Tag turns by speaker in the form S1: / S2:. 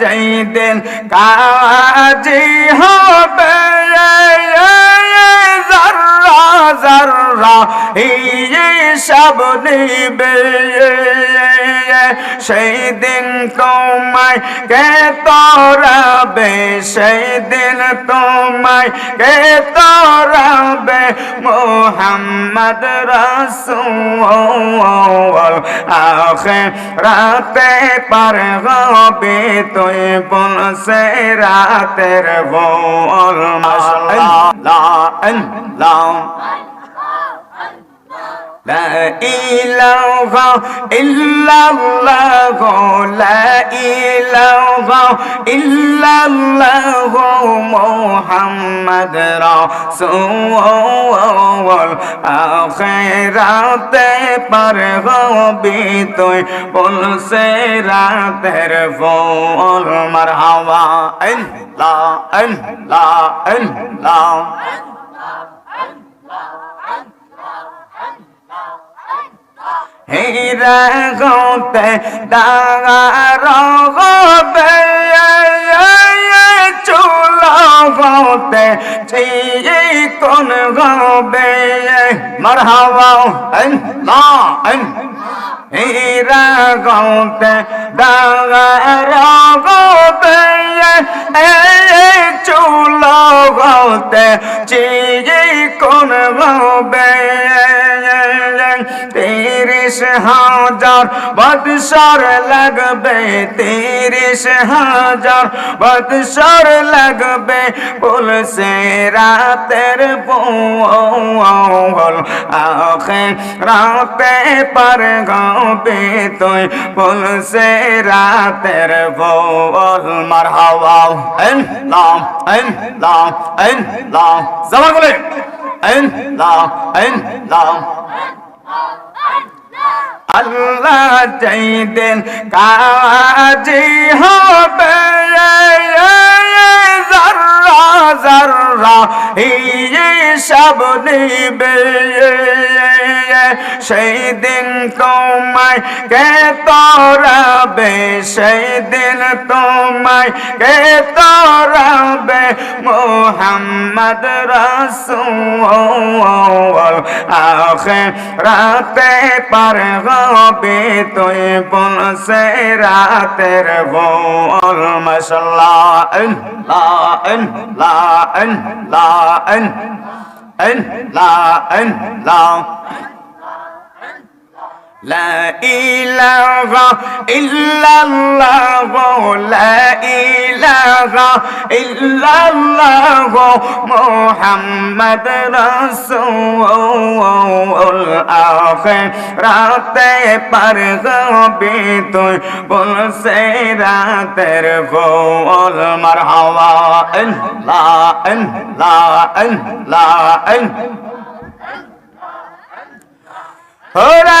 S1: যেই দিন কাজী হবে জর্রা জর্রা সব নিবে। সেই দিন তোমায় কে তোরাবে? সেই দিন তোমায় কে তোরাবে? মোহাম্মদ রসুল আখে রাতে পার হবে তুই বল সে রাতের বল লা La ilaha illallah la ilaha illallah إلا الله محمد رسول آخرات پر غبی তুই বলছে রাতের ফল মারহাবা লা লা হীরা গোতে দাগার গোবে চুল গোতে কোন গবে মরহাবা আল্লাহ হীরা গোতে গোবে চুল গোতে কোন গোবে তিরিশ হাজার বৎসর লাগবে তিরিশ হাজার বৎসর লাগবে বলছে রাতের বল আখে রাতে পার গাবে তুই বলছে রাতের বল মার হাওয়া। এন লাম এন লাম এন লাম। জমা বলে এন লাম এন লাম। আল্লাহ যেই দিন কাজী হবে জর্রা জর্রা, এই সব নিবে। সেই দিন তোমায় কে তোরাবে? সেই দিন তোমায় কে তোরাবে? মোহাম্মদ রসুল আখে রাতে পার হবে তুই বলছে রাতের বল মশলা লা লা লা লা লা لا إله إلا الله لا إله إلا الله محمد رسول আখেরাতে পার হবে তুই বলছে রাতের গোল মারহাবা আল্লাহ আল্লাহ আল্লাহ لا